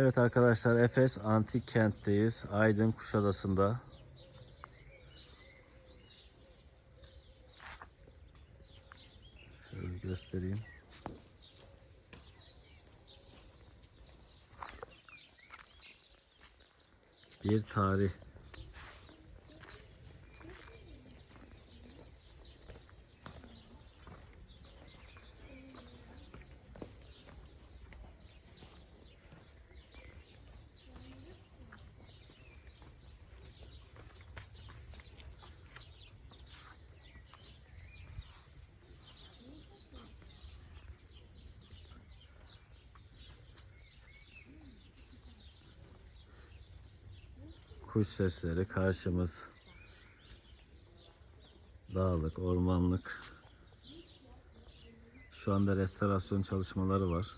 Evet arkadaşlar Efes Antik Kent'teyiz. Aydın Kuşadası'nda. Şöyle göstereyim. Bir tarih. Kuş sesleri karşımız. Dağlık, ormanlık. Şu anda restorasyon çalışmaları var.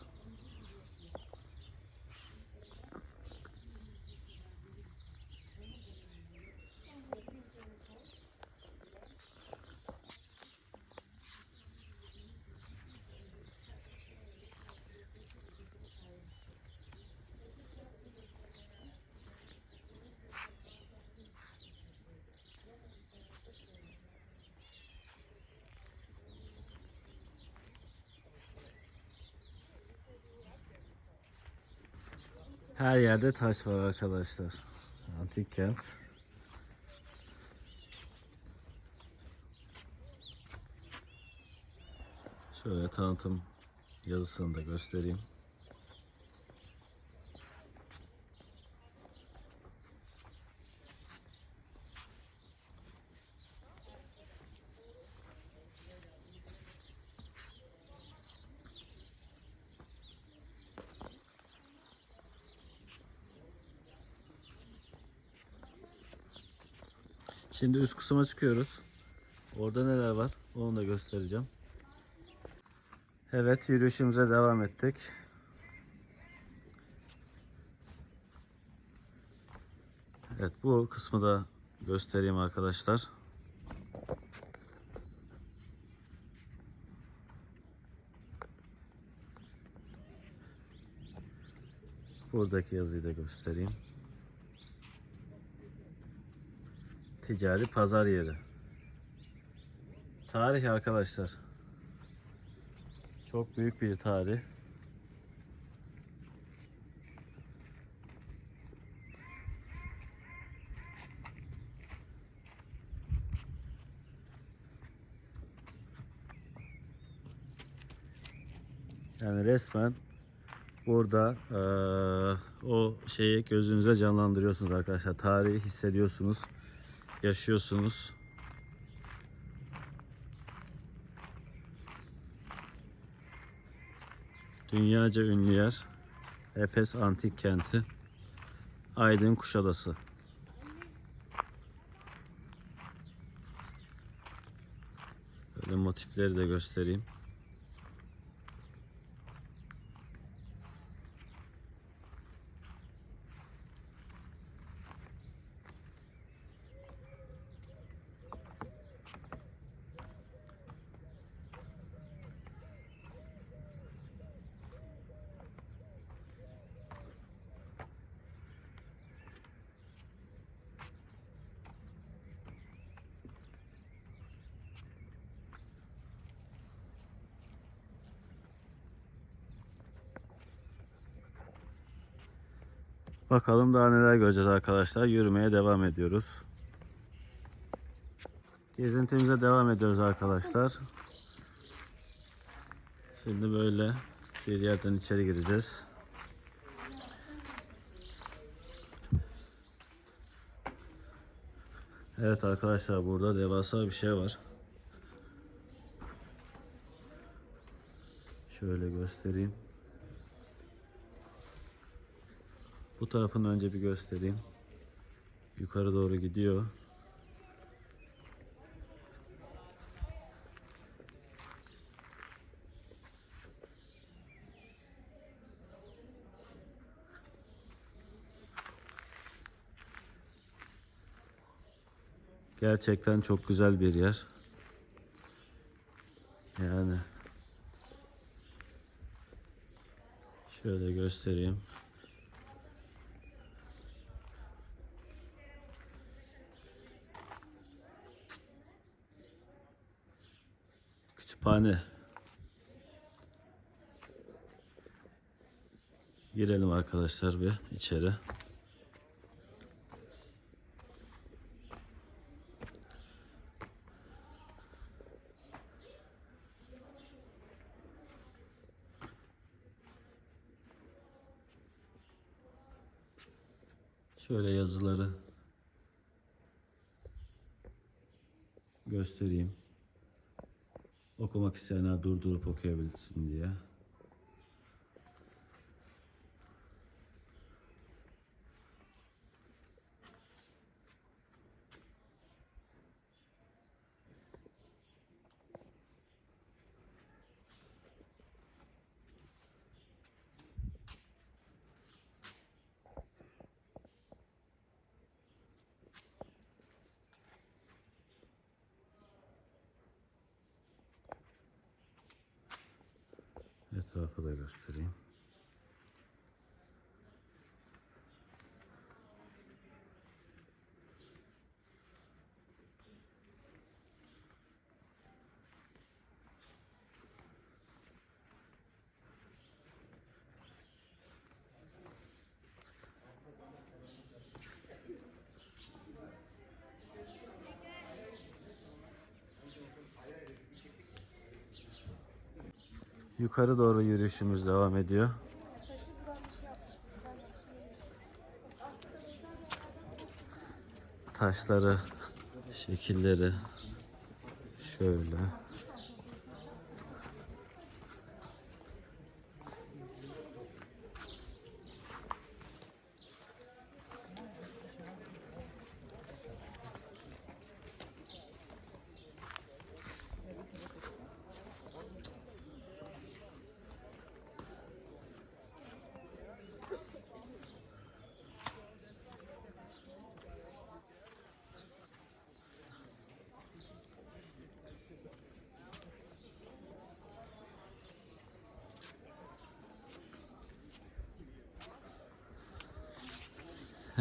Her yerde taş var arkadaşlar. Antik kent. Şöyle tanıtım yazısını da göstereyim. Şimdi üst kısma çıkıyoruz. Orada neler var onu da göstereceğim. Evet yürüyüşümüze devam ettik. Evet bu kısmı da göstereyim arkadaşlar. Buradaki yazıyı da göstereyim. Ticari pazar yeri. Tarih arkadaşlar. Çok büyük bir tarih. Yani resmen burada eee, o şeyi gözünüze canlandırıyorsunuz arkadaşlar. Tarihi hissediyorsunuz yaşıyorsunuz. Dünyaca ünlü yer Efes Antik Kenti Aydın Kuşadası. Böyle motifleri de göstereyim. Bakalım daha neler göreceğiz arkadaşlar. Yürümeye devam ediyoruz. Gezintimize devam ediyoruz arkadaşlar. Şimdi böyle bir yerden içeri gireceğiz. Evet arkadaşlar burada devasa bir şey var. Şöyle göstereyim. Bu tarafını önce bir göstereyim. Yukarı doğru gidiyor. Gerçekten çok güzel bir yer. Yani şöyle göstereyim. Kütüphane. Girelim arkadaşlar bir içeri. Şöyle yazıları göstereyim. Okumak isteyenler durdurup okuyabilsin diye. монастирі. Yukarı doğru yürüyüşümüz devam ediyor. Taşları, şekilleri şöyle.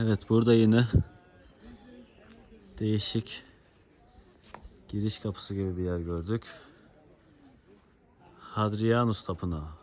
Evet burada yine değişik giriş kapısı gibi bir yer gördük. Hadrianus Tapınağı.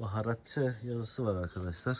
Baharatçı yazısı var arkadaşlar.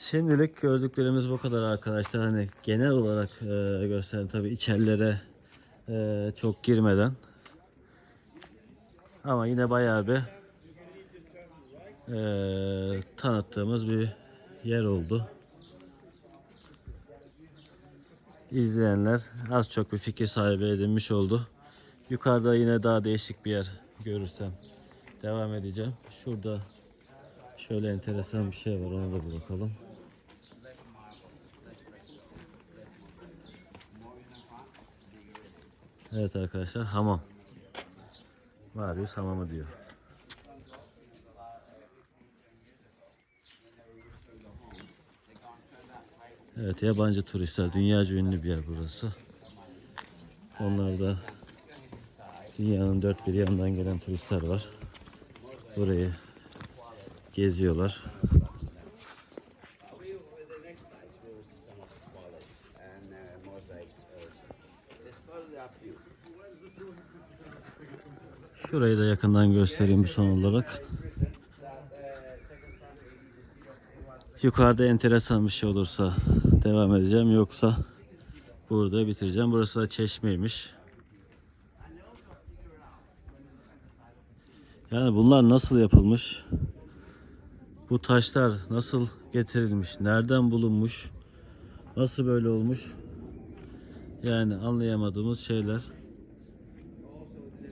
Şimdilik gördüklerimiz bu kadar arkadaşlar. Hani genel olarak e, gösteren tabi içerilere e, çok girmeden. Ama yine bayağı bir e, tanıttığımız bir yer oldu. İzleyenler az çok bir fikir sahibi edinmiş oldu. Yukarıda yine daha değişik bir yer görürsem devam edeceğim. Şurada şöyle enteresan bir şey var ona da bir bakalım. Evet arkadaşlar hamam. Marius hamamı diyor. Evet yabancı turistler dünyaca ünlü bir yer burası. Onlar da dünyanın dört bir yanından gelen turistler var. Burayı geziyorlar. Şurayı da yakından göstereyim son olarak. Yukarıda enteresan bir şey olursa devam edeceğim yoksa burada bitireceğim. Burası da çeşmeymiş. Yani bunlar nasıl yapılmış? Bu taşlar nasıl getirilmiş? Nereden bulunmuş? Nasıl böyle olmuş? Yani anlayamadığımız şeyler.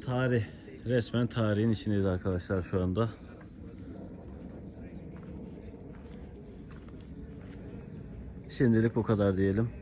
Tarih. Resmen tarihin içindeyiz arkadaşlar şu anda. Şimdilik bu kadar diyelim.